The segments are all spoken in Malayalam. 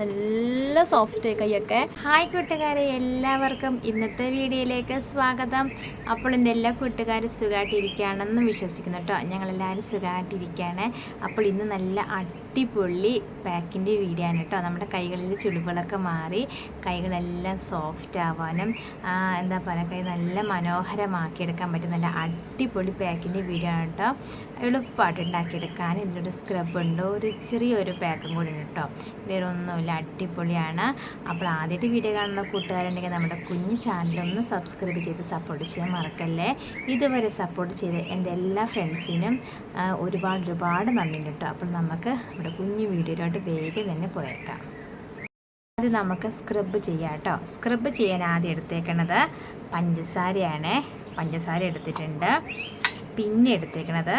നല്ല സോഫ്റ്റ് കൈയൊക്കെ ഹായ് കൂട്ടുകാരെ. എല്ലാവർക്കും ഇന്നത്തെ വീഡിയോയിലേക്ക് സ്വാഗതം. അപ്പോൾ എന്റെ എല്ലാ കൂട്ടുകാരും സുഖമായിട്ടിരിക്കുകയാണെന്ന് വിശ്വസിക്കുന്നു കേട്ടോ. ഞങ്ങളെല്ലാവരും സുഖമായിട്ടിരിക്കുകയാണ്. അപ്പോൾ ഇന്ന് നല്ല അടിപൊളി പാക്കിന്റെ വീഡിയോ ആണ് കേട്ടോ. നമ്മുടെ കൈകളിൽ ചുളിവുകളൊക്കെ മാറി കൈകളെല്ലാം സോഫ്റ്റ് ആവാനും എന്താ പറയുക കൈ നല്ല മനോഹരമാക്കിയെടുക്കാൻ പറ്റും നല്ല അടിപൊളി പാക്കിന്റെ വീഡിയോ ആണ് കേട്ടോ. എളുപ്പമായിട്ട് ഉണ്ടാക്കിയെടുക്കാൻ. ഇതിലൊരു സ്ക്രബ് ഉണ്ട്? ഒരു ചെറിയൊരു പാക്കും കൂടി ഉണ്ട് കേട്ടോ. വേറെ ഒന്നുമില്ല അടിപൊളിയാണ്. അപ്പോൾ ആദ്യമായിട്ട് വീഡിയോ കാണുന്ന കൂട്ടുകാരുണ്ടെങ്കിൽ നമ്മുടെ കുഞ്ഞു ചാനലൊന്ന് സബ്സ്ക്രൈബ് ചെയ്ത് സപ്പോർട്ട് ചെയ്യാൻ മറക്കല്ലേ. ഇതുവരെ സപ്പോർട്ട് ചെയ്ത് എന്റെ എല്ലാ ഫ്രണ്ട്സിനും ഒരുപാട് ഒരുപാട് നന്ദിയുണ്ട് കേട്ടോ. അപ്പോൾ നമുക്ക് നമ്മുടെ കുഞ്ഞു വീഡിയോയിലോട്ട് വേഗം തന്നെ പോയേക്കാം. അത് നമുക്ക് സ്ക്രബ് ചെയ്യാം കേട്ടോ സ്ക്രബ് ചെയ്യാൻ ആദ്യം എടുത്തേക്കണത് പഞ്ചസാരയാണ്. പഞ്ചസാര എടുത്തിട്ടുണ്ട്. പിന്നെ എടുത്തേക്കണത്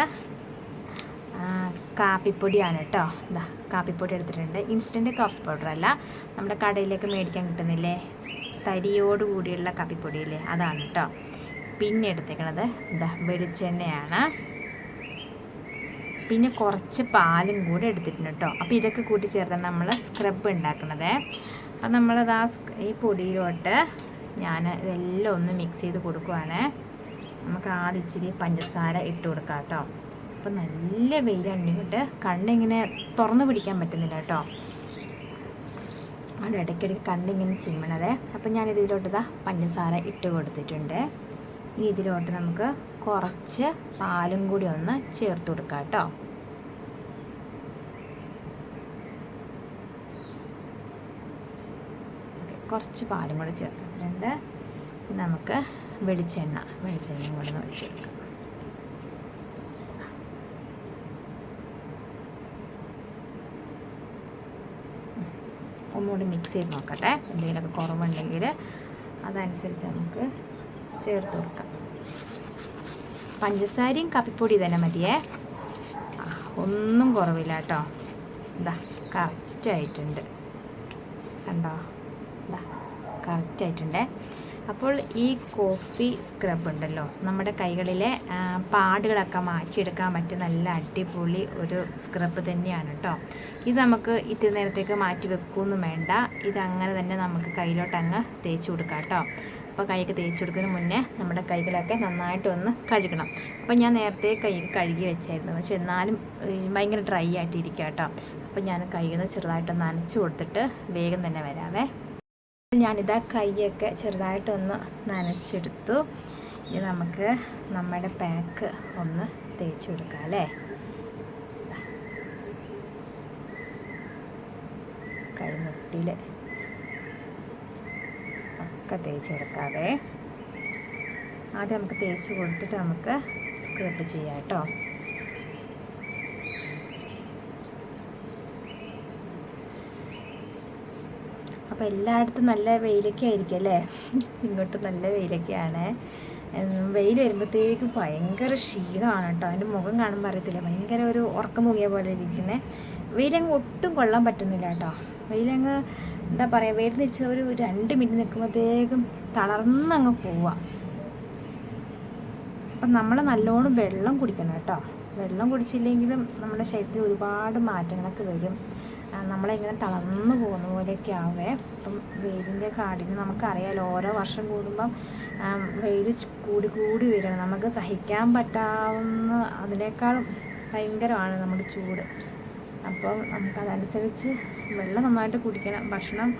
കാപ്പിപ്പൊടിയാണ് കേട്ടോ എന്താ കാപ്പിപ്പൊടി എടുത്തിട്ടുണ്ട്. ഇൻസ്റ്റന്റ് കോഫി പൗഡർ അല്ല. നമ്മുടെ കടയിലേക്ക് മേടിക്കാൻ കിട്ടുന്നില്ലേ? തരിയോട് കൂടിയുള്ള കാപ്പിപ്പൊടിയില്ലേ? അതാണ് കേട്ടോ പിന്നെ എടുത്തേക്കണത് എന്താ വെളിച്ചെണ്ണയാണ്. പിന്നെ കുറച്ച് പാലും കൂടി എടുത്തിട്ടുണ്ട് കേട്ടോ. അപ്പോൾ ഇതൊക്കെ കൂട്ടി ചേർത്താണ് നമ്മൾ സ്ക്രബ് ഉണ്ടാക്കുന്നത് അപ്പം നമ്മളത് ആ ഈ പൊടിയിലോട്ട് ഞാൻ ഇതെല്ലാം ഒന്ന് മിക്സ് ചെയ്ത് കൊടുക്കുവാണ്. നമുക്ക് ആദ്യം ഇച്ചിരി പഞ്ചസാര ഇട്ട് കൊടുക്കാം കേട്ടോ. അപ്പം നല്ല വെയിലുണ്ടെങ്കിട്ട് കണ്ണിങ്ങനെ തുറന്നു പിടിക്കാൻ പറ്റുന്നില്ല കേട്ടോ. അവിടെ ഇടയ്ക്കിടയ്ക്ക് കണ്ണിങ്ങനെ ചിമ്മണത്. അപ്പം ഞാൻ ഇതിലോട്ട് ഇതാ പഞ്ചസാര ഇട്ട് കൊടുത്തിട്ടുണ്ട്. ഇതിലോട്ട് നമുക്ക് കുറച്ച് പാലും കൂടി ഒന്ന് ചേർത്ത് കൊടുക്കാം കേട്ടോ. കുറച്ച് പാലും കൂടി ചേർത്തിട്ടുണ്ട് നമുക്ക് വെളിച്ചെണ്ണ വെളിച്ചെണ്ണയും കൂടി ഒന്ന് ഒഴിച്ചു കൊടുക്കാം. ഒന്നുകൂടി മിക്സ് ചെയ്ത് നോക്കട്ടെ. എന്തെങ്കിലുമൊക്കെ കുറവുണ്ടെങ്കിൽ അതനുസരിച്ച് നമുക്ക് ചേർത്ത് കൊടുക്കാം. പഞ്ചസാരയും കാപ്പിപ്പൊടി തന്നെ മതിയേ. ഒന്നും കുറവില്ല കേട്ടോ. ഇതാ കറക്റ്റായിട്ടുണ്ട് കണ്ടോ? ഇതാ കറക്റ്റായിട്ടുണ്ട് അപ്പോൾ ഈ കോഫി സ്ക്രബ് ഉണ്ടല്ലോ നമ്മുടെ കൈകളിലെ പാടുകളൊക്കെ മാറ്റിയെടുക്കാൻ പറ്റിയ നല്ല അടിപൊളി ഒരു സ്ക്രബ് തന്നെയാണ് കേട്ടോ. ഇത് നമുക്ക് ഇത്തിരി നേരത്തേക്ക് മാറ്റി വെക്കുമെന്നും വേണ്ട. ഇതങ്ങനെ തന്നെ നമുക്ക് കയ്യിലോട്ട് അങ്ങ് തേച്ച് കൊടുക്കാം കേട്ടോ. അപ്പോൾ കൈയൊക്കെ തേച്ച് കൊടുക്കുന്നതിന് മുന്നേ നമ്മുടെ കൈകളൊക്കെ നന്നായിട്ട് ഒന്ന് കഴുകണം. അപ്പോൾ ഞാൻ നേരത്തെ കൈ കഴുകി വെച്ചായിരുന്നു. പക്ഷെ എന്നാലും ഭയങ്കര ഡ്രൈ ആയിട്ടിരിക്കുക കേട്ടോ. അപ്പോൾ ഞാൻ കൈയൊന്ന് ചെറുതായിട്ട് നനച്ച് കൊടുത്തിട്ട് വേഗം തന്നെ വരാവേ. ഞാനിതാ കൈയൊക്കെ ചെറുതായിട്ടൊന്ന് നനച്ചെടുത്തു. ഇനി നമുക്ക് നമ്മുടെ പാക്ക് ഒന്ന് തേച്ച് കൊടുക്കാം അല്ലേ? കൈമുട്ടിയിൽ ഒക്കെ തേച്ച് കൊടുക്കാവേ ആദ്യം നമുക്ക് തേച്ച് കൊടുത്തിട്ട് നമുക്ക് സ്ക്രബ് ചെയ്യാം കേട്ടോ. അപ്പോൾ എല്ലായിടത്തും നല്ല വെയിലൊക്കെ ആയിരിക്കും അല്ലേ? ഇങ്ങോട്ട് നല്ല വെയിലൊക്കെയാണ്. വെയിൽ വരുമ്പോഴത്തേക്കും ഭയങ്കര ക്ഷീണമാണ് കേട്ടോ. അതിന്റെ മുഖം കാണുമ്പോൾ അറിയത്തില്ല. ഭയങ്കര ഒരു ഉറക്കം മുങ്ങിയ പോലെ ഇരിക്കുന്നത് വെയിലങ്ങ് ഒട്ടും കൊള്ളാൻ പറ്റുന്നില്ല കേട്ടോ. വെയിലങ്ങ് എന്താ പറയുക വെയിൽ വെച്ച് ഒരു രണ്ട് മിനിറ്റ് നിൽക്കുമ്പോഴത്തേക്കും തളർന്നങ്ങ് പോവാം. അപ്പം നമ്മൾ നല്ലോണം വെള്ളം കുടിക്കണം കേട്ടോ. വെള്ളം കുടിച്ചില്ലെങ്കിലും നമ്മുടെ ശരീരത്തിൽ ഒരുപാട് മാറ്റങ്ങളൊക്കെ വരും. നമ്മളിങ്ങനെ തളർന്നു പോകുന്ന പോലെയൊക്കെ ആവേ. അപ്പം വെയിലിന്റെ കാഠിന്യം നമുക്കറിയാലോ ഓരോ വർഷം കൂടുമ്പം വെയിൽ കൂടി കൂടി വരികയാണ് നമുക്ക് സഹിക്കാൻ പറ്റാവുന്ന അതിനേക്കാളും ഭയങ്കരമാണ് നമ്മുടെ ചൂട്. അപ്പം നമുക്കതനുസരിച്ച് വെള്ളം നന്നായിട്ട് കുടിക്കണം. ഭക്ഷണം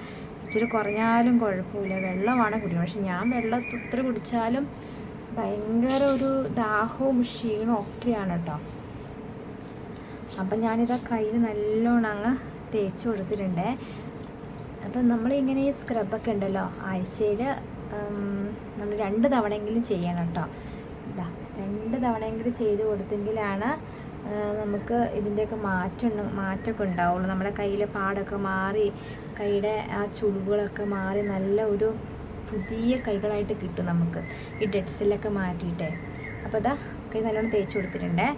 ഇച്ചിരി കുറഞ്ഞാലും കുഴപ്പമില്ല. വെള്ളമാണ് കുടിക്കുന്നത് പക്ഷെ ഞാൻ വെള്ളം ഇത്ര കുടിച്ചാലും ഭയങ്കര ഒരു ദാഹവും ക്ഷീണവും ഒക്കെയാണ് കേട്ടോ. അപ്പം ഞാനിതാ കയ്യിൽ നല്ലോണം അങ്ങ് തേച്ച് കൊടുത്തിട്ടുണ്ട്. അപ്പം നമ്മളിങ്ങനെ ഈ സ്ക്രബൊക്കെ ഉണ്ടല്ലോ ആഴ്ചയിൽ നമ്മൾ രണ്ട് തവണയെങ്കിലും ചെയ്യണം കേട്ടോ. രണ്ട് തവണയെങ്കിലും ചെയ്ത് കൊടുത്തെങ്കിലാണ് നമുക്ക് ഇതിന്റെയൊക്കെ മാറ്റം മാറ്റമൊക്കെ ഉണ്ടാവുള്ളൂ. നമ്മുടെ കയ്യിലെ പാടൊക്കെ മാറി കൈയുടെ ആ ചുളിവുകളൊക്കെ മാറി നല്ല ഒരു പുതിയ കൈകളായിട്ട് കിട്ടും നമുക്ക്. ഈ ഡെഡ് സെല്ലൊക്കെ മാറ്റിയിട്ടേ. അപ്പോൾ അതാ കൈ നല്ലോണം തേച്ച് കൊടുത്തിട്ടുണ്ടേ.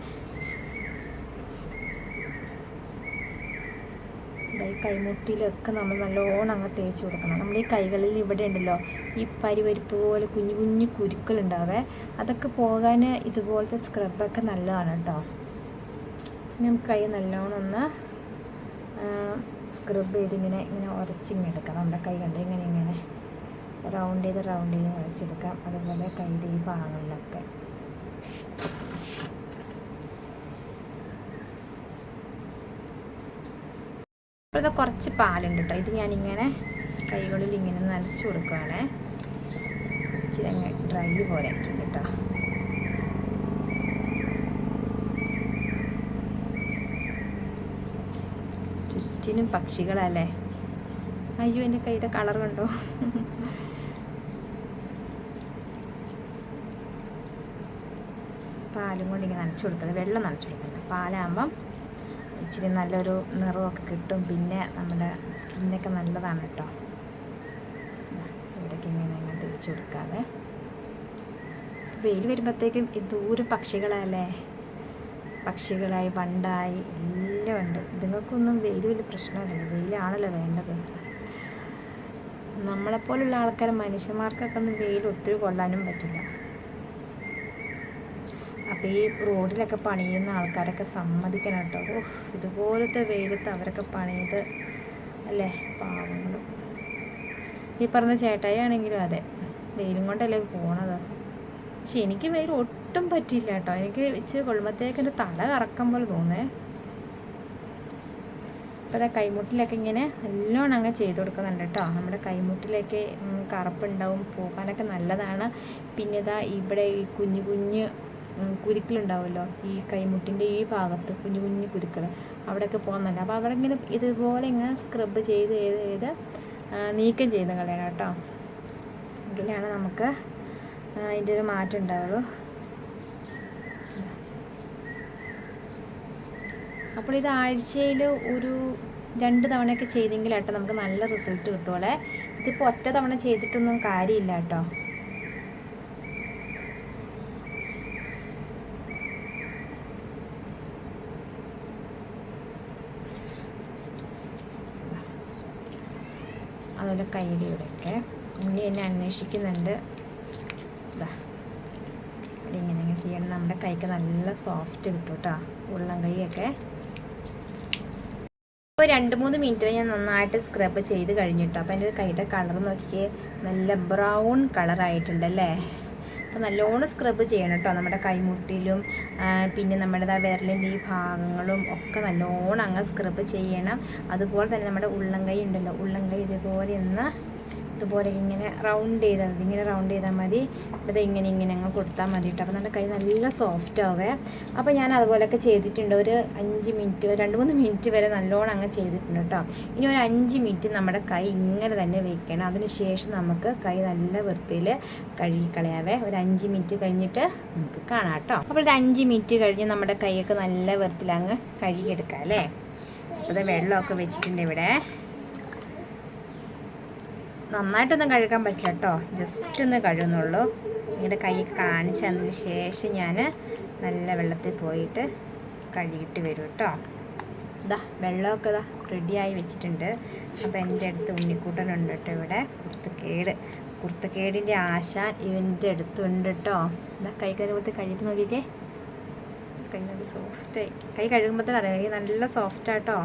ഈ കൈമുട്ടിയിലൊക്കെ നമ്മൾ നല്ലോണം അങ്ങ് തേച്ച് കൊടുക്കണം. നമ്മൾ ഈ കൈകളിൽ ഇവിടെ ഉണ്ടല്ലോ ഈ പരിവരിപ്പ് പോലെ കുഞ്ഞു കുഞ്ഞു കുരുക്കളുണ്ടാവേ അതൊക്കെ പോകാൻ ഇതുപോലത്തെ സ്ക്രബൊക്കെ നല്ലതാണ് കേട്ടോ. നമുക്ക് കൈ നല്ലോണം ഒന്ന് സ്ക്രബ് ചെയ്തിങ്ങനെ ഇങ്ങനെ ഉരച്ചിങ്ങനെ എടുക്കാം നമ്മുടെ കൈ കണ്ട് ഇങ്ങനെ ഇങ്ങനെ റൗണ്ട് ചെയ്ത് റൗണ്ട് ചെയ്ത് ഉരച്ചെടുക്കാം അതുപോലെ കൈയുടെ ഈ ഭാഗങ്ങളിലൊക്കെ. അപ്പോൾ ഇത് കുറച്ച് പാലുണ്ട് കേട്ടോ ഇത് ഞാനിങ്ങനെ കൈകളിൽ ഇങ്ങനെ നനച്ച് കൊടുക്കുകയാണേ ഇച്ചിരി ഡ്രൈ പോലെ ആയിട്ടുണ്ട് കേട്ടോ ചുറ്റിനും പക്ഷികളല്ലേ? അയ്യോ എന്റെ കൈയുടെ കളർ കണ്ടോ? പാലും കൊണ്ട് ഇങ്ങനെ നനച്ചു കൊടുത്തത് വെള്ളം നനച്ചു കൊടുക്കുന്നത്. പാലാകുമ്പം ഇച്ചിരി നല്ലൊരു നിറമൊക്കെ കിട്ടും. പിന്നെ നമ്മുടെ സ്കിന്നൊക്കെ നല്ലതാണ് കേട്ടോ. ഇവിടെയൊക്കെ ഇങ്ങനെ ഇങ്ങനെ തിരിച്ചു കൊടുക്കാതെ വെയിൽ വരുമ്പോഴത്തേക്കും ദൂരം പക്ഷികളല്ലേ? പക്ഷികളായി വണ്ടായി എല്ലാം ഉണ്ട് ഇതുങ്ങൾക്കൊന്നും വെയിൽ വലിയ പ്രശ്നമല്ല. വെയിലാണല്ലോ വേണ്ടത്. നമ്മളെപ്പോലുള്ള ആൾക്കാർ മനുഷ്യന്മാർക്കൊക്കെ ഒന്നും വെയിൽ ഒത്തിരി കൊള്ളാനും പറ്റില്ല. അപ്പോൾ ഈ റോഡിലൊക്കെ പണിയുന്ന ആൾക്കാരൊക്കെ സമ്മതിക്കണം കേട്ടോ. ഓ ഇതുപോലത്തെ വെയിലത്ത് അവരൊക്കെ പണിയത് അല്ലേ? പാവങ്ങളും. ഈ പറഞ്ഞ ചേട്ടായി ആണെങ്കിലും അതെ. വെയിലും കൊണ്ടല്ലേ പോണത്. പക്ഷെ എനിക്ക് വെയിൽ ഒട്ടും പറ്റിയില്ല കേട്ടോ. എനിക്ക് ഇച്ചിരി കൊള്ളുമ്പോഴത്തേക്ക് എന്റെ തല കറക്കം പോലെ തോന്നേ. അപ്പോൾ കൈമുട്ടിലൊക്കെ ഇങ്ങനെ നല്ലോണം അങ്ങ് ചെയ്ത് കൊടുക്കുന്നുണ്ട് കേട്ടോ. നമ്മുടെ കൈമുട്ടിലേക്ക് കറുപ്പുണ്ടാവും പോകാനൊക്കെ നല്ലതാണ്. പിന്നെ ഇതാ ഇവിടെ ഈ കുഞ്ഞു കുഞ്ഞ് കുരുക്കളുണ്ടാവുമല്ലോ ഈ കൈമുട്ടിന്റെ ഈ ഭാഗത്ത് കുഞ്ഞു കുഞ്ഞു കുരുക്കൾ അവിടെയൊക്കെ പോകുന്നുണ്ട് അപ്പോൾ അവിടെ ഇങ്ങനെ ഇതുപോലെ ഇങ്ങനെ സ്ക്രബ് ചെയ്ത് ചെയ്ത് ചെയ്ത് നീക്കം ചെയ്ത് കളയണം കേട്ടോ. എങ്കിലാണ് നമുക്ക് അതിന്റെ ഒരു മാറ്റം ഉണ്ടാവുള്ളൂ. അപ്പോൾ ഇത് ആഴ്ചയിൽ ഒരു രണ്ട് തവണയൊക്കെ ചെയ്തെങ്കിൽ കേട്ടോ നമുക്ക് നല്ല റിസൾട്ട് കിട്ടുമോളെ ഇതിപ്പോൾ ഒറ്റ തവണ ചെയ്തിട്ടൊന്നും കാര്യമില്ല കേട്ടോ. അതുപോലെ കൈയുടെ ഇവിടെയൊക്കെ ഉണ്ണി എന്നെ അന്വേഷിക്കുന്നുണ്ട്. ഇതാ ഇങ്ങനെ ചെയ്യണം. നമ്മുടെ കൈക്ക് നല്ല സോഫ്റ്റ് കിട്ടും കേട്ടോ. ഉള്ളം കൈയൊക്കെ ഇപ്പോൾ രണ്ട് മൂന്ന് മിനിറ്റ് ഞാൻ നന്നായിട്ട് സ്ക്രബ് ചെയ്ത് കഴിഞ്ഞിട്ടോ. അപ്പോൾ എന്റെ കൈയുടെ കളർ നോക്കിയേ നല്ല ബ്രൗൺ കളറായിട്ടുണ്ട് അല്ലേ? അപ്പോൾ നല്ലോണം സ്ക്രബ് ചെയ്യണം കേട്ടോ. നമ്മുടെ കൈമുട്ടിലും പിന്നെ നമ്മുടെ ആ വിരലിന്റെ ഈ ഭാഗങ്ങളും ഒക്കെ നല്ലോണം അങ്ങ് സ്ക്രബ് ചെയ്യണം. അതുപോലെ തന്നെ നമ്മുടെ ഉള്ളംകൈ ഉണ്ടല്ലോ ഉള്ളംകൈ ഇതുപോലെ ഒന്ന് ഇതുപോലെ ഇങ്ങനെ റൗണ്ട് ചെയ്താൽ മതി. ഇങ്ങനെ റൗണ്ട് ചെയ്താൽ മതി. ഇത് ഇങ്ങനെ ഇങ്ങനെ അങ്ങ് കൊടുത്താൽ മതി കേട്ടോ അപ്പോൾ നമ്മുടെ കൈ നല്ല സോഫ്റ്റ് ആവേ. അപ്പോൾ ഞാൻ അതുപോലെയൊക്കെ ചെയ്തിട്ടുണ്ട്. ഒരു അഞ്ച് മിനിറ്റ് രണ്ട് മൂന്ന് മിനിറ്റ് വരെ നല്ലോണം അങ്ങ് ചെയ്തിട്ടുണ്ട് കേട്ടോ ഇനി ഒരു അഞ്ച് മിനിറ്റ് നമ്മുടെ കൈ ഇങ്ങനെ തന്നെ വെക്കണം. അതിനുശേഷം നമുക്ക് കൈ നല്ല വൃത്തിയിൽ കഴുകിക്കളയാവേ ഒരു അഞ്ച് മിനിറ്റ് കഴിഞ്ഞിട്ട് നമുക്ക് കാണാം കേട്ടോ അപ്പോൾ ഒരു അഞ്ച് മിനിറ്റ് കഴിഞ്ഞ് നമ്മുടെ കൈയൊക്കെ നല്ല വൃത്തിയിൽ അങ്ങ് കഴുകിയെടുക്കാം അല്ലേ? അപ്പോൾ വെള്ളമൊക്കെ വെച്ചിട്ടുണ്ട് ഇവിടെ. നന്നായിട്ടൊന്നും കഴുകാൻ പറ്റില്ല കേട്ടോ ജസ്റ്റ് ഒന്ന് കഴുകുന്നുള്ളൂ. നിങ്ങളുടെ കൈ കാണിച്ചു തന്നതിന് ശേഷം ഞാൻ നല്ല വെള്ളത്തിൽ പോയിട്ട് കഴുകിയിട്ട് വരും കേട്ടോ ഇതാ വെള്ളമൊക്കെ ഇതാ റെഡിയായി വെച്ചിട്ടുണ്ട്. അപ്പോൾ എന്റെ അടുത്ത് ഉണ്ണിക്കൂട്ടനുണ്ട് കേട്ടോ ഇവിടെ. കുർത്തക്കേട്. കുർത്തക്കേടിന്റെ ആശാൻ ഇവന്റെ അടുത്തുണ്ട് കേട്ടോ ഇതാ കൈ കഴുകുമ്പോൾ കഴുകി നോക്കിക്കേ. കൈ നല്ല സോഫ്റ്റായി കൈ കഴുകുമ്പോഴത്തേക്കറിയാം കൈ നല്ല സോഫ്റ്റാട്ടോ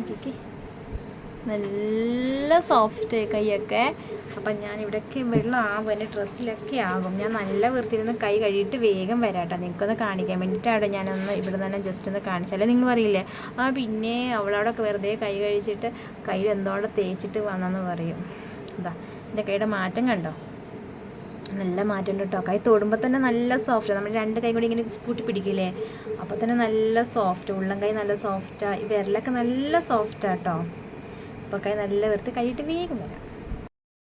നോക്കിക്കേ. നല്ല സോഫ്റ്റ് കൈയൊക്കെ. അപ്പം ഞാൻ ഇവിടെയൊക്കെ വെള്ളം ആകും എന്റെ ഡ്രസ്സിലൊക്കെ ആകും. ഞാൻ നല്ല വൃത്തിയിരുന്ന് കൈ കഴുകിയിട്ട് വേഗം വരാം കേട്ടോ നിങ്ങൾക്കൊന്ന് കാണിക്കാൻ വേണ്ടിയിട്ടാണ് ഞാനൊന്ന് ഇവിടെ തന്നെ ജസ്റ്റ് ഒന്ന് കാണിച്ചാലേ നിങ്ങൾ പറയില്ലേ? ആ പിന്നെ അവളവിടെയൊക്കെ വെറുതെ കൈ കഴിച്ചിട്ട് കയ്യിൽ എന്തോടെ തേച്ചിട്ട് വന്നെന്ന് പറയും. അതാ എന്റെ കൈയുടെ മാറ്റം കണ്ടോ? നല്ല മാറ്റമുണ്ട് കേട്ടോ കൈ തൊടുമ്പോൾ തന്നെ നല്ല സോഫ്റ്റ് നമ്മൾ രണ്ട് കൈ കൂടി ഇങ്ങനെ കൂട്ടി പിടിക്കില്ലേ? അപ്പോൾ തന്നെ നല്ല സോഫ്റ്റ് ഉള്ളം കൈ നല്ല സോഫ്റ്റാണ് ഈ വിരലൊക്കെ നല്ല സോഫ്റ്റാണ് കേട്ടോ അപ്പോൾ കൈ നല്ല വെറുതെ കഴിയിട്ട് വേഗം വരാം.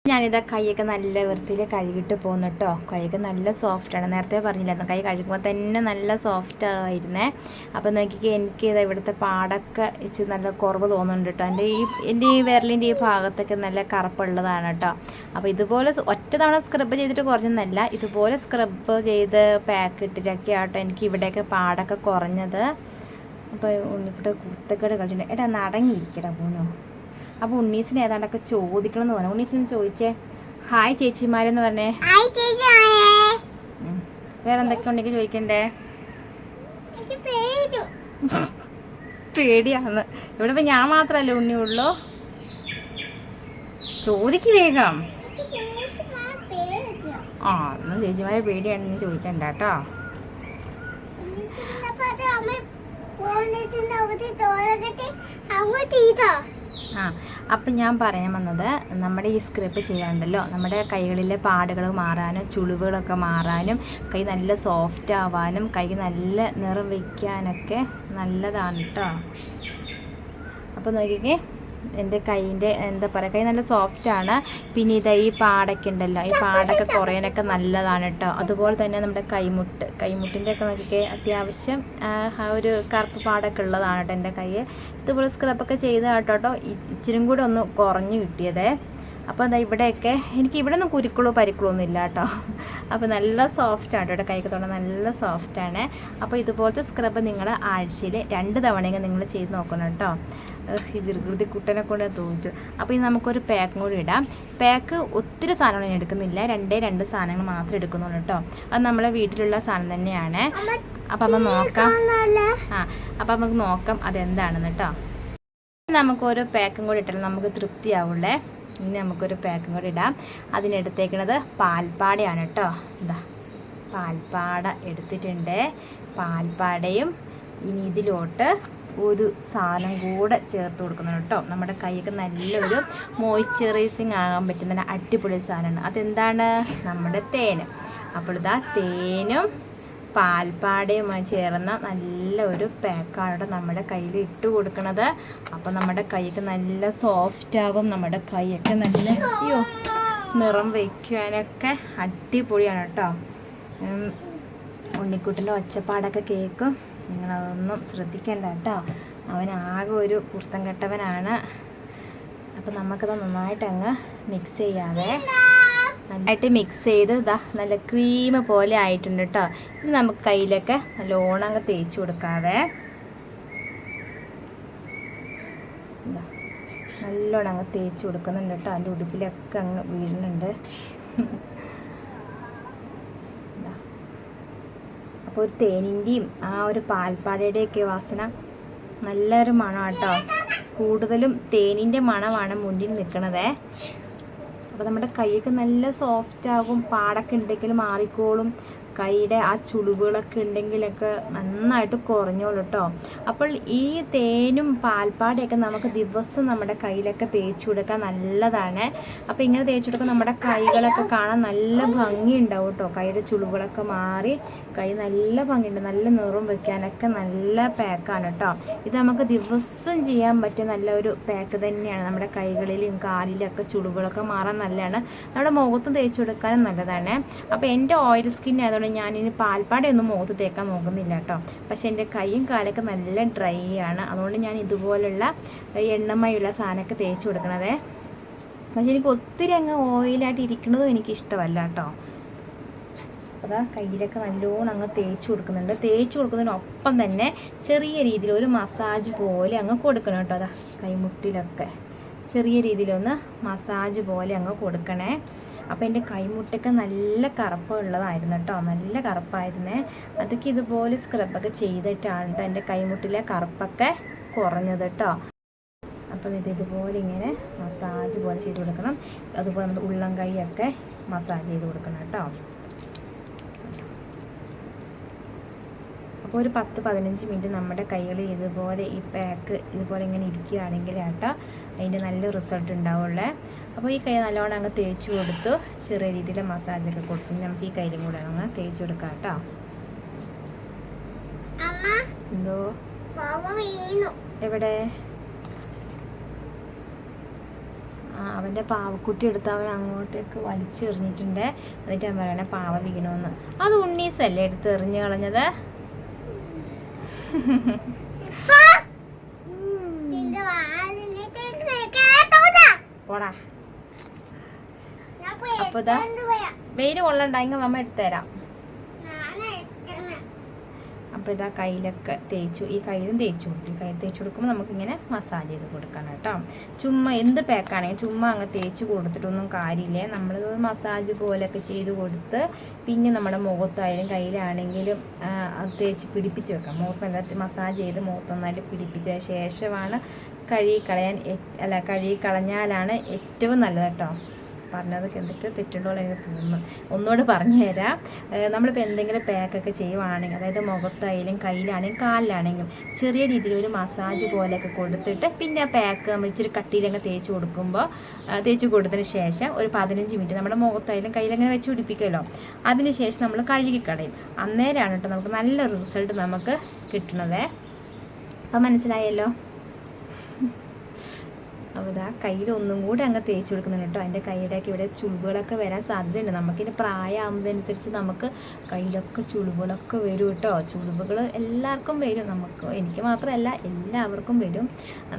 ഞാനിതാ കൈയൊക്കെ നല്ല വൃത്തിയിൽ കഴുകിയിട്ട് പോകുന്നു കേട്ടോ കൈയൊക്കെ നല്ല സോഫ്റ്റാണ് നേരത്തെ പറഞ്ഞില്ലായിരുന്നു. കൈ കഴുകുമ്പോൾ തന്നെ നല്ല സോഫ്റ്റ് ആയിരുന്നേ. അപ്പോൾ നോക്കിക്കേ എനിക്ക് ഇത് ഇവിടുത്തെ പാടൊക്കെ ഇച്ചിരി നല്ല കുറവ് തോന്നുന്നുണ്ട് കേട്ടോ എന്റെ ഈ എന്റെ ഈ വിരലിന്റെ ഈ ഭാഗത്തൊക്കെ നല്ല കറുപ്പുള്ളതാണ് കേട്ടോ അപ്പോൾ ഇതുപോലെ ഒറ്റ തവണ സ്ക്രബ് ചെയ്തിട്ട് കുറഞ്ഞെന്നല്ല ഇതുപോലെ സ്ക്രബ് ചെയ്ത് പാക്ക് ഇട്ടിട്ടൊക്കെ ആട്ടോ എനിക്ക് ഇവിടെയൊക്കെ പാടൊക്കെ കുറഞ്ഞത്. അപ്പോൾ ഉണ്ണിക്കുട്ട കുത്തക്കേട് കളിച്ചിട്ടുണ്ട്. എടാ നടങ്ങിയിരിക്കടാ പോനോ അപ്പോൾ ഉണ്ണീസിന് ഏതാണ്ടൊക്കെ ചോദിക്കണം എന്ന് പറഞ്ഞു. ഉണ്ണീസിന് ചോദിച്ചേ. ഹായ് ചേച്ചിമാരെന്ന് പറഞ്ഞേ. വേറെ എന്തൊക്കെ ഉണ്ടെങ്കിൽ ചോദിക്കണ്ടേ? പേടിയാന്ന്. ഇവിടെ ഇപ്പൊ ഞാൻ മാത്രല്ലേ ഉണ്ണിയുള്ളൂ? ചോദിക്ക് വേഗം. ആ എന്നാ ചേച്ചിമാരെ പേടിയാണെന്ന് ചോദിക്കണ്ട കേട്ടോ. അങ്ങോട്ട് ചെയ്തോ ആ അപ്പം ഞാൻ പറയാൻ വന്നത് നമ്മുടെ ഈ സ്ക്രബ് ചെയ്യാണ്ടല്ലോ. നമ്മുടെ കൈകളിലെ പാടുകൾ മാറാനും ചുളിവുകളൊക്കെ മാറാനും കൈ നല്ല സോഫ്റ്റ് ആവാനും കൈ നല്ല നിറം വയ്ക്കാനൊക്കെ നല്ലതാണ് കേട്ടോ അപ്പോൾ നോക്കിക്കേ. എന്റെ കൈയിന്റെ എന്താ പറയുക കൈ നല്ല സോഫ്റ്റ് ആണ്. പിന്നെ ഇതാ ഈ പാടൊക്കെ ഉണ്ടല്ലോ ഈ പാടൊക്കെ കുറയാനൊക്കെ നല്ലതാണ് കേട്ടോ അതുപോലെ തന്നെ നമ്മുടെ കൈമുട്ട് കൈമുട്ടിന്റെ ഒക്കെ നോക്കിക്കേ അത്യാവശ്യം ആ, ഒരു കറുപ്പ് പാടൊക്കെ ഉള്ളതാണ് കേട്ടോ എന്റെ കൈ. ഇതുപോലെ സ്ക്രബൊക്കെ ചെയ്ത് കേട്ടോ ഇച്ചിരും കൂടെ ഒന്ന് കുറഞ്ഞു കിട്ടിയതേ. അപ്പോൾ എന്താ ഇവിടെയൊക്കെ എനിക്ക് ഇവിടെ ഒന്നും കുരുക്കളോ പരിക്കളോ ഒന്നും ഇല്ല കേട്ടോ. അപ്പോൾ നല്ല സോഫ്റ്റ് ആണ് കേട്ടോ. കൈക്ക് തൊണ്ട നല്ല സോഫ്റ്റ് ആണ്. അപ്പോൾ ഇതുപോലത്തെ സ്ക്രബ് നിങ്ങൾ ആഴ്ചയിൽ രണ്ട് തവണയെങ്കിലും നിങ്ങൾ ചെയ്ത് നോക്കണം കേട്ടോ. ഈ വികൃതി കുട്ടനെ കൊണ്ട് തോറ്റു. അപ്പോൾ ഇനി നമുക്കൊരു പാക്കും കൂടി ഇടാം. പാക്ക് ഒത്തിരി സാധനങ്ങൾ ഞാൻ എടുക്കുന്നില്ല. രണ്ടേ രണ്ട് സാധനങ്ങൾ മാത്രം എടുക്കുന്നുള്ളൂ കേട്ടോ. അത് നമ്മളെ വീട്ടിലുള്ള സാധനം തന്നെയാണ്. അപ്പോൾ അപ്പം നോക്കാം. ആ അപ്പോൾ നമുക്ക് നോക്കാം അതെന്താണെന്ന് കേട്ടോ. നമുക്ക് ഓരോ പാക്കും കൂടി ഇട്ടാൽ നമുക്ക് തൃപ്തിയാവുള്ളേ. ഇനി നമുക്കൊരു പാക്കും കൂടി ഇടാം. അതിനെടുത്തേക്കണത് പാൽപ്പാടയാണ് കേട്ടോ. എന്താ പാൽപ്പാട എടുത്തിട്ടുണ്ട്. പാൽപ്പാടയും ഇനി ഇതിലോട്ട് ഒരു സാധനം കൂടെ ചേർത്ത് കൊടുക്കണം കേട്ടോ. നമ്മുടെ കൈയൊക്കെ നല്ലൊരു മോയ്സ്ചറൈസിങ് ആകാൻ പറ്റുന്ന അടിപൊളി സാധനമാണ്. അതെന്താണ്? നമ്മുടെ തേൻ അപ്പോൾ ഇതാ തേനും പാൽപ്പാടയുമായി ചേർന്ന നല്ല ഒരു പാക്കാണ് നമ്മുടെ കയ്യിൽ ഇട്ട് കൊടുക്കണത്. അപ്പം നമ്മുടെ കൈയൊക്കെ നല്ല സോഫ്റ്റ് ആവും. നമ്മുടെ കൈയൊക്കെ നല്ല അയ്യോ നിറം വയ്ക്കാനൊക്കെ അടിപൊളിയാണ് കേട്ടോ ഉണ്ണിക്കുട്ടിന്റെ ഒച്ചപ്പാടൊക്കെ കേൾക്കും നിങ്ങളതൊന്നും ശ്രദ്ധിക്കണ്ട കേട്ടോ അവൻ ആകെ ഒരു കുർത്തം കെട്ടവനാണ്. അപ്പം നമുക്കത് നന്നായിട്ട് അങ്ങ് മിക്സ് ചെയ്യാതെ നന്നായിട്ട് മിക്സ് ചെയ്ത് ഇതാ നല്ല ക്രീം പോലെ ആയിട്ടുണ്ട് കേട്ടോ ഇത് നമുക്ക് കയ്യിലൊക്കെ നല്ലോണം അങ്ങ് തേച്ച് കൊടുക്കാവേ. നല്ലോണം അങ്ങ് തേച്ച് കൊടുക്കുന്നുണ്ട് കേട്ടോ അതിന്റെ ഉടുപ്പിലൊക്കെ അങ്ങ് വീഴുന്നുണ്ട്. അപ്പോൾ ഒരു തേനിന്റെയും ആ ഒരു പാൽപ്പാടയുടെയൊക്കെ വാസന നല്ലൊരു മണം കേട്ടോ കൂടുതലും തേനിന്റെ മണമാണ് മുന്നിൽ നിൽക്കണതേ. അപ്പോൾ നമ്മുടെ കൈയൊക്കെ നല്ല സോഫ്റ്റ് ആകും പാടൊക്കെ ഉണ്ടെങ്കിൽ മാറിക്കോളും. കൈയുടെ ആ ചുളിവുകളൊക്കെ ഉണ്ടെങ്കിലൊക്കെ നന്നായിട്ട് കുറഞ്ഞോളൂ കേട്ടോ അപ്പോൾ ഈ തേനും പാൽപ്പാടയൊക്കെ നമുക്ക് ദിവസം നമ്മുടെ കയ്യിലൊക്കെ തേച്ച് കൊടുക്കാൻ നല്ലതാണ്. അപ്പോൾ ഇങ്ങനെ തേച്ച് കൊടുക്കാൻ നമ്മുടെ കൈകളൊക്കെ കാണാൻ നല്ല ഭംഗി ഉണ്ടാവും കേട്ടോ കൈയുടെ ചുളിവുകളൊക്കെ മാറി കൈ നല്ല ഭംഗിയുണ്ട്. നല്ല നിറം വെക്കാനൊക്കെ നല്ല പാക്കാണ് കേട്ടോ ഇത് നമുക്ക് ദിവസം ചെയ്യാൻ പറ്റിയ നല്ല ഒരു പാക്ക് തന്നെയാണ്. നമ്മുടെ കൈകളിലും കാലിലൊക്കെ ചുളിവുകളൊക്കെ മാറാൻ നല്ലതാണ്. നമ്മുടെ മുഖത്തും തേച്ച് കൊടുക്കാനും നല്ലതാണ്. അപ്പോൾ എന്റെ ഓയിൽ സ്കിൻ ആയതുകൊണ്ട് ഞാനിനി പാൽപ്പാടയൊന്നും മുഖത്ത് തേക്കാൻ നോക്കുന്നില്ല കേട്ടോ. പക്ഷേ എന്റെ കൈയും കാലൊക്കെ നല്ല ഡ്രൈ ആണ്. അതുകൊണ്ട് ഞാൻ ഇതുപോലുള്ള എണ്ണമയുള്ള സാധനമൊക്കെ തേച്ച് കൊടുക്കണതേ. പക്ഷെ എനിക്ക് ഒത്തിരി അങ്ങ് ഓയിലായിട്ട് ഇരിക്കുന്നതും എനിക്ക് ഇഷ്ടമല്ല കേട്ടോ. അതാ കയ്യിലൊക്കെ നല്ലോണം അങ്ങ് തേച്ച് കൊടുക്കുന്നുണ്ട്. തേച്ച് കൊടുക്കുന്നതിനൊപ്പം തന്നെ ചെറിയ രീതിയിൽ ഒരു മസാജ് പോലെ അങ്ങ് കൊടുക്കണം കേട്ടോ. അതാ കൈമുട്ടിലൊക്കെ. ചെറിയ രീതിയിലൊന്ന് മസാജ് പോലെ അങ്ങ് കൊടുക്കണേ. അപ്പോൾ എന്റെ കൈമുട്ടൊക്കെ നല്ല കറുപ്പുള്ളതായിരുന്നു കേട്ടോ. നല്ല കറുപ്പായിരുന്നേ. അതൊക്കെ ഇതുപോലെ സ്ക്രബൊക്കെ ചെയ്തിട്ടാണ് കേട്ടോ എന്റെ കൈമുട്ടിലെ കറുപ്പൊക്കെ കുറഞ്ഞത് കേട്ടോ അപ്പോൾ ഇത് ഇതുപോലെ ഇങ്ങനെ മസാജ് പോലെ ചെയ്ത് കൊടുക്കണം. അതുപോലെ നമ്മുടെ ഉള്ളം കൈയൊക്കെ മസാജ് ചെയ്ത് കൊടുക്കണം കേട്ടോ അപ്പോൾ ഒരു പത്ത് പതിനഞ്ച് മിനിറ്റ് നമ്മുടെ കൈകളിൽ ഇതുപോലെ ഈ പാക്ക് ഇതുപോലെ ഇങ്ങനെ ഇരിക്കുകയാണെങ്കിൽ ചേട്ടാ അതിന്റെ നല്ല റിസൾട്ട് ഉണ്ടാവുള്ളേ. അപ്പോൾ ഈ കൈ നല്ലോണം അങ്ങ് തേച്ച് കൊടുത്ത്. ചെറിയ രീതിയിൽ മസാജൊക്കെ കൊടുത്തു. നമുക്ക് ഈ കയ്യിലും കൂടെ അങ്ങ് തേച്ച് കൊടുക്കാം കേട്ടോ. എന്തോ? എവിടെ? ആ അവന്റെ പാവക്കുട്ടി എടുത്ത് അവൻ അങ്ങോട്ടേക്ക് വലിച്ചെറിഞ്ഞിട്ടുണ്ട്. എന്നിട്ട് അവൻ പറയണേ പാവ വീണമെന്ന് അത് ഉണ്ണീസല്ലേ എടുത്ത് എറിഞ്ഞു കളഞ്ഞത് ഇപ്പൊ നിന്റെ വാലിനെ തേച്ച് കേട്ടോടാ പോടാ. അപ്പൊ പോയാ. വെയിൽ കൊള്ളണ്ട ഇങ്ങ് അമ്മ എടുത്തുതരാം എടുക്കണേ അപ്പം അപ്പോൾ ഇതാ കയ്യിലൊക്കെ തേച്ചു ഈ കയ്യിലും തേച്ച്. കൊടുത്തു കയ്യിൽ തേച്ച് കൊടുക്കുമ്പോൾ നമുക്കിങ്ങനെ മസാജ് ചെയ്ത് കൊടുക്കണം കേട്ടോ. ചുമ്മാ എന്ത് പാക്കാണെങ്കിൽ ചുമ്മാ അങ്ങ് തേച്ച് കൊടുത്തിട്ടൊന്നും കാര്യമില്ല. നമ്മൾ മസാജ് പോലെയൊക്കെ ചെയ്ത് കൊടുത്ത് പിന്നെ നമ്മുടെ മുഖത്തായാലും കയ്യിലാണെങ്കിലും തേച്ച് പിടിപ്പിച്ച് വെക്കാം. മുഖത്ത് നല്ല മസാജ് ചെയ്ത് മുഖത്ത് നന്നായിട്ട് പിടിപ്പിച്ച ശേഷമാണ് കഴുകി കളയാൻ അല്ല കഴുകി കളഞ്ഞാലാണ് ഏറ്റവും നല്ലത് കേട്ടോ. പറഞ്ഞതൊക്കെ എന്തൊക്കെയോ തെറ്റുണ്ടോളെ തോന്നുന്നു. ഒന്നുകൂടെ പറഞ്ഞു തരാം നമ്മളിപ്പോൾ എന്തെങ്കിലും പാക്കൊക്കെ ചെയ്യുവാണെങ്കിൽ അതായത് മുഖത്തായാലും കയ്യിലാണെങ്കിലും കാലിലാണെങ്കിലും ചെറിയ രീതിയിൽ ഒരു മസാജ് പോലെയൊക്കെ കൊടുത്തിട്ട് പിന്നെ ആ പാക്ക് നമ്മൾ ഇച്ചിരി കട്ടിയിലങ്ങ് തേച്ച് കൊടുക്കുമ്പോൾ തേച്ച് കൊടുത്തതിന് ശേഷം ഒരു പതിനഞ്ച് മിനിറ്റ് നമ്മുടെ മുഖത്തായാലും കയ്യിലങ്ങനെ വെച്ച് പിടിപ്പിക്കുമല്ലോ. അതിന് ശേഷം നമ്മൾ കഴുകിക്കളയും. അന്നേരമാണ് കേട്ടോ നമുക്ക് നല്ല റിസൾട്ട് നമുക്ക് കിട്ടണത് അപ്പം മനസ്സിലായല്ലോ? അപ്പോൾ ഇതാ കയ്യിൽ ഒന്നും കൂടി അങ്ങ് തേച്ച് കൊടുക്കുന്നുണ്ട് കേട്ടോ. എന്റെ കൈയുടെയൊക്കെ ഇവിടെ ചുളിവുകളൊക്കെ വരാൻ സാധ്യതയുണ്ട്. നമുക്കിനി പ്രായമാകുന്നതനുസരിച്ച് നമുക്ക് കയ്യിലൊക്കെ ചുളിവുകളൊക്കെ വരും കേട്ടോ. ചുളിവുകൾ എല്ലാവർക്കും വരും. നമുക്ക് എനിക്ക് മാത്രമല്ല എല്ലാവർക്കും വരും.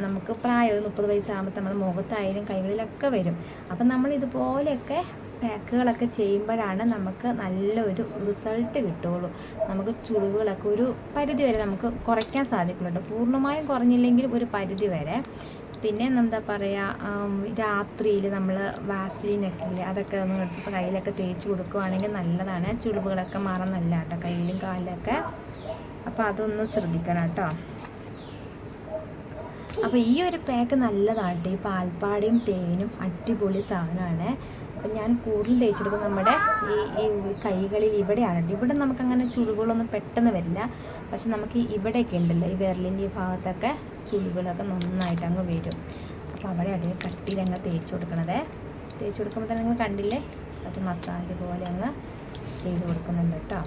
നമുക്ക് പ്രായം മുപ്പത് വയസ്സാകുമ്പോൾ നമ്മുടെ മുഖത്തായാലും കൈകളിലൊക്കെ വരും. അപ്പം നമ്മൾ ഇതുപോലെയൊക്കെ പാക്കുകളൊക്കെ ചെയ്യുമ്പോഴാണ് നമുക്ക് നല്ലൊരു റിസൾട്ട് കിട്ടുള്ളൂ നമുക്ക് ചുളിവുകളൊക്കെ ഒരു പരിധി വരെ നമുക്ക് കുറയ്ക്കാൻ സാധിക്കുന്നുണ്ട്. പൂർണമായും കുറഞ്ഞില്ലെങ്കിലും ഒരു പരിധി വരെ പിന്നെ എന്താ പറയുക രാത്രിയിൽ നമ്മൾ വാസലിനൊക്കെ ഇല്ലേ അതൊക്കെ ഒന്ന് എടുത്ത് കയ്യിലൊക്കെ തേച്ച് കൊടുക്കുവാണെങ്കിൽ നല്ലതാണ്. ചുളിവുകളൊക്കെ മാറാൻ നല്ല കേട്ടോ കയ്യിലും കാലിലൊക്കെ. അപ്പോൾ അതൊന്ന് ശ്രദ്ധിക്കണം കേട്ടോ. അപ്പോൾ ഈ ഒരു പാക്ക് നല്ലതാണ് ഈ പാൽപ്പാടയും തേനും അടിപൊളി സാധനമാണ്. അപ്പം ഞാൻ കൂടുതൽ തേച്ചെടുക്കും നമ്മുടെ ഈ ഈ കൈകളിൽ ഇവിടെയാണ് ഇവിടെ നമുക്കങ്ങനെ ചുളിവുകളൊന്നും പെട്ടെന്ന് വരില്ല. പക്ഷെ നമുക്ക് ഇവിടെയൊക്കെ ഉണ്ടല്ലോ ഈ വിരലിന്റെ ഈ ഭാഗത്തൊക്കെ ചുളിവുകളൊക്കെ നന്നായിട്ട് അങ്ങ് വരും. അപ്പോൾ അവിടെ അതിന് കട്ടിയിൽ അങ്ങ് തേച്ച് കൊടുക്കണത്. തേച്ച് കൊടുക്കുമ്പോൾ തന്നെ നിങ്ങൾ കണ്ടില്ലേ? മറ്റു മസാജ് പോലെ അങ്ങ് ചെയ്ത് കൊടുക്കുന്നുണ്ട് കേട്ടോ.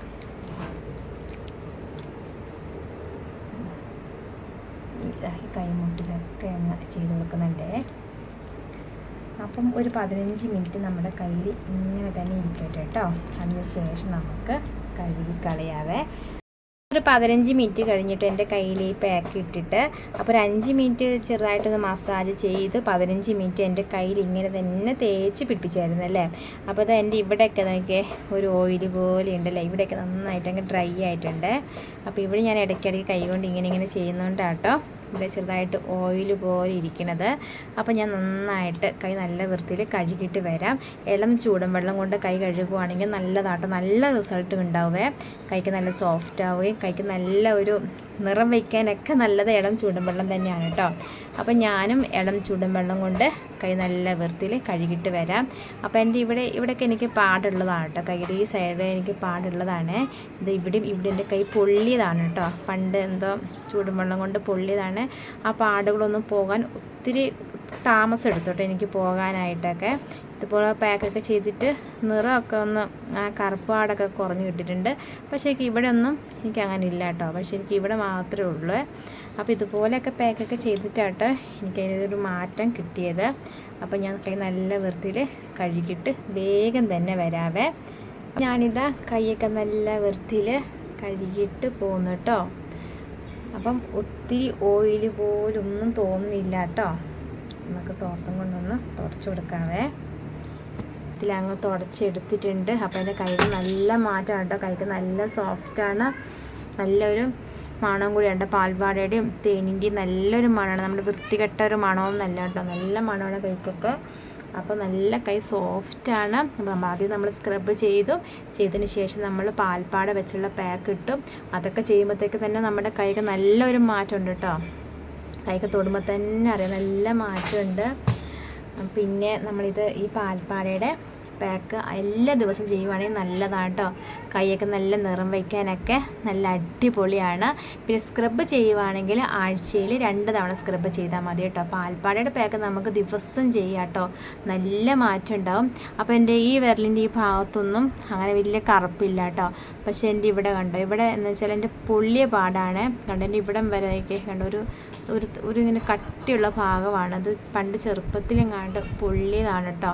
കൈമുട്ടിലൊക്കെ അങ്ങ് ചെയ്ത് കൊടുക്കുന്നുണ്ട്. അപ്പം ഒരു പതിനഞ്ച് മിനിറ്റ് നമ്മുടെ കയ്യിൽ ഇങ്ങനെ തന്നെ ഇരിക്കട്ടെ കേട്ടോ. അതിന് ശേഷം നമുക്ക് കഴുകി കളയാവേ. ഒരു പതിനഞ്ച് മിനിറ്റ് കഴിഞ്ഞിട്ട് എന്റെ കയ്യിൽ ഈ പാക്ക് ഇട്ടിട്ട് അപ്പോൾ ഒരു അഞ്ച് മിനിറ്റ് ചെറുതായിട്ടൊന്ന് മസാജ് ചെയ്ത് പതിനഞ്ച് മിനിറ്റ് എന്റെ കയ്യിൽ ഇങ്ങനെ തന്നെ തേച്ച് പിടിപ്പിച്ചായിരുന്നു അല്ലേ? അപ്പോൾ അത് എന്റെ ഇവിടെയൊക്കെ നോക്കിയേ ഒരു ഓയിൽ പോലെ ഉണ്ടല്ലേ? ഇവിടെയൊക്കെ നന്നായിട്ട് അങ്ങ് ഡ്രൈ ആയിട്ടുണ്ട്. അപ്പോൾ ഇവിടെ ഞാൻ ഇടയ്ക്കിടയ്ക്ക് കൈ കൊണ്ട് ഇങ്ങനെ ഇങ്ങനെ ചെയ്യുന്നതുകൊണ്ടാട്ടോ ഇവിടെ ചെറുതായിട്ട് ഓയിൽ പോലെ ഇരിക്കണത്. അപ്പോൾ ഞാൻ നന്നായിട്ട് കൈ നല്ല വൃത്തിയിൽ കഴുകിയിട്ട് വരാം. ഇളം ചൂടും വെള്ളം കൊണ്ട് കൈ കഴുകുവാണെങ്കിൽ നല്ലതാട്ടോ. നല്ല റിസൾട്ട് ഉണ്ടാവുകയും കൈക്ക് നല്ല സോഫ്റ്റ് ആവുകയും കൈക്ക് നല്ല ഒരു നിറം വയ്ക്കാനൊക്കെ നല്ലത് ഇളം ചൂടൻ വെള്ളം തന്നെയാണ് കേട്ടോ. അപ്പോൾ ഞാനും ഇളം ചൂടൻ വെള്ളം കൊണ്ട് കൈ നല്ല വൃത്തിയിൽ കഴുകിയിട്ട് വരാം. അപ്പോൾ എന്റെ ഇവിടെ ഇവിടെയൊക്കെ എനിക്ക് പാടുള്ളതാണ് കേട്ടോ. കൈയുടെ ഈ സൈഡ് എനിക്ക് പാടുള്ളതാണ്. ഇത് ഇവിടെയും ഇവിടെ എന്റെ കൈ പൊള്ളിയതാണ് കേട്ടോ. പണ്ട് എന്തോ ചൂടും വെള്ളം കൊണ്ട് പൊള്ളിയതാണ്. ആ പാടുകളൊന്നും പോകാൻ ഒത്തിരി താമസം എടുത്തോട്ടെ എനിക്ക് പോകാനായിട്ടൊക്കെ. ഇതുപോലെ പാക്കൊക്കെ ചെയ്തിട്ട് നിറമൊക്കെ ഒന്ന് ആ കറുപ്പാടൊക്കെ കുറഞ്ഞു കിട്ടിയിട്ടുണ്ട്. പക്ഷേ എനിക്ക് ഇവിടെ ഒന്നും എനിക്ക് അങ്ങനെ ഇല്ല കേട്ടോ. പക്ഷേ എനിക്ക് ഇവിടെ മാത്രമേ ഉള്ളൂ. അപ്പോൾ ഇതുപോലെയൊക്കെ പാക്കൊക്കെ ചെയ്തിട്ടാട്ടോ എനിക്ക് അതിനൊരു മാറ്റം കിട്ടിയത്. അപ്പോൾ ഞാൻ കൈ നല്ല വൃത്തിയിൽ കഴുകിയിട്ട് വേഗം തന്നെ വരാവേ. ഞാനിതാ കൈയൊക്കെ നല്ല വൃത്തിയിൽ കഴുകിയിട്ട് പോകുന്നു കേട്ടോ. അപ്പം ഒത്തിരി ഓയിൽ പോലൊന്നും തോന്നുന്നില്ല കേട്ടോ. നമുക്ക് തോർത്തം കൊണ്ടൊന്ന് തുടച്ചു കൊടുക്കാവേ. ഇതിലങ്ങ് തുടച്ചെടുത്തിട്ടുണ്ട്. അപ്പോൾ എന്റെ കൈക്ക് നല്ല മാറ്റമാണ് കേട്ടോ കൈക്ക് നല്ല സോഫ്റ്റാണ്. നല്ലൊരു മണം കൂടിയുണ്ട് പാൽപാടയുടെയും തേനിന്റെയും നല്ലൊരു മണമാണ്. നമ്മുടെ വൃത്തികെട്ട ഒരു മണമൊന്നല്ല കേട്ടോ നല്ല മണമാണ് കൈക്കൊക്കെ അപ്പോൾ നല്ല കൈ സോഫ്റ്റാണ്. നമ്മൾ ആദ്യം നമ്മൾ സ്ക്രബ് ചെയ്തു. ചെയ്തതിന് ശേഷം നമ്മൾ പാൽപ്പാട വെച്ചുള്ള പാക്ക് ഇട്ടു. അതൊക്കെ ചെയ്യുമ്പോഴത്തേക്ക് തന്നെ നമ്മുടെ കൈക്ക് നല്ലൊരു മാറ്റമുണ്ട് കേട്ടോ. കൈക്ക് തൊടുമ്പോൾ തന്നെ അറിയാം. നല്ല മാറ്റമുണ്ട്. പിന്നെ നമ്മളിത് ഈ പാൽപ്പാടയുടെ പാക്ക് എല്ലാ ദിവസവും ചെയ്യുവാണെങ്കിൽ നല്ലതാണ് കേട്ടോ കൈയൊക്കെ നല്ല നിറം വയ്ക്കാനൊക്കെ നല്ല അടിപൊളിയാണ്. പിന്നെ സ്ക്രബ് ചെയ്യുവാണെങ്കിൽ ആഴ്ചയിൽ രണ്ട് തവണ സ്ക്രബ് ചെയ്താൽ മതി കേട്ടോ. പാൽപ്പാടയുടെ പാക്ക് നമുക്ക് ദിവസം ചെയ്യാം കേട്ടോ. നല്ല മാറ്റം ഉണ്ടാവും. അപ്പോൾ എന്റെ ഈ വിരലിന്റെ ഈ ഭാഗത്തൊന്നും അങ്ങനെ വലിയ കറുപ്പില്ല കേട്ടോ. പക്ഷേ എന്റെ ഇവിടെ കണ്ടോ ഇവിടെ എന്ന് വെച്ചാൽ എന്റെ പൊള്ളിയ പാടാണ്. കണ്ടോ എന്റെ ഇവിടം വരെയൊക്കെ കണ്ടോ ഒരു ഒരു ഒരു ഇങ്ങനെ കട്ടിയുള്ള ഭാഗമാണ്. അത് പണ്ട് ചെറുപ്പത്തിലെങ്ങാണ്ട് പൊള്ളിയതാണ് കേട്ടോ.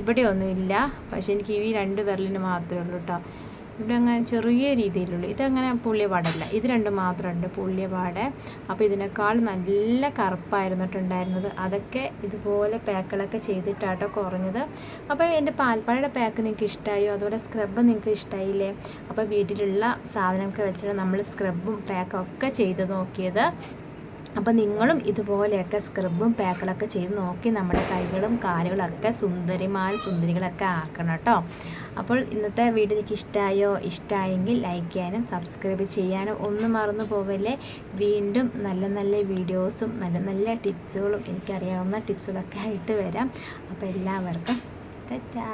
ഇവിടെ ഒന്നുമില്ല. പക്ഷേ എനിക്ക് ഈ രണ്ട് വിരലിന് മാത്രമേ ഉള്ളൂ കേട്ടോ ഇവിടെ അങ്ങനെ ചെറിയ രീതിയിലുള്ളൂ. ഇതങ്ങനെ പുള്ളിയപാടല്ല. ഇത് രണ്ടും മാത്രമുണ്ട് പുള്ളിയപാട്. അപ്പോൾ ഇതിനേക്കാൾ നല്ല കറുപ്പായിരുന്നിട്ടുണ്ടായിരുന്നത് അതൊക്കെ ഇതുപോലെ പാക്കുകളൊക്കെ ചെയ്തിട്ടാട്ടോ കുറഞ്ഞത്. അപ്പോൾ എന്റെ പാൽപ്പാഴയുടെ പാക്ക് നിങ്ങൾക്ക് ഇഷ്ടമായോ അതുപോലെ സ്ക്രബ് നിങ്ങൾക്ക് ഇഷ്ടമായില്ലേ അപ്പോൾ വീട്ടിലുള്ള സാധനമൊക്കെ വെച്ചിട്ട് നമ്മൾ സ്ക്രബും പാക്കും ഒക്കെ ചെയ്ത് നോക്കിയത്. അപ്പോൾ നിങ്ങളും ഇതുപോലെയൊക്കെ സ്ക്രബും പാക്കളൊക്കെ ചെയ്ത് നോക്കി നമ്മുടെ കൈകളും കാലുകളൊക്കെ സുന്ദരിമാർ സുന്ദരികളൊക്കെ ആക്കണം കേട്ടോ. അപ്പോൾ ഇന്നത്തെ വീഡിയോ എനിക്ക് ഇഷ്ടമായോ ഇഷ്ടമായെങ്കിൽ ലൈക്ക് ചെയ്യാനും സബ്സ്ക്രൈബ് ചെയ്യാനും ഒന്നും മറന്നു പോവല്ലേ? വീണ്ടും നല്ല നല്ല വീഡിയോസും നല്ല നല്ല ടിപ്സുകളും എനിക്കറിയാവുന്ന ടിപ്സുകളൊക്കെ ആയിട്ട് വരാം. അപ്പോൾ എല്ലാവർക്കും തെറ്റാ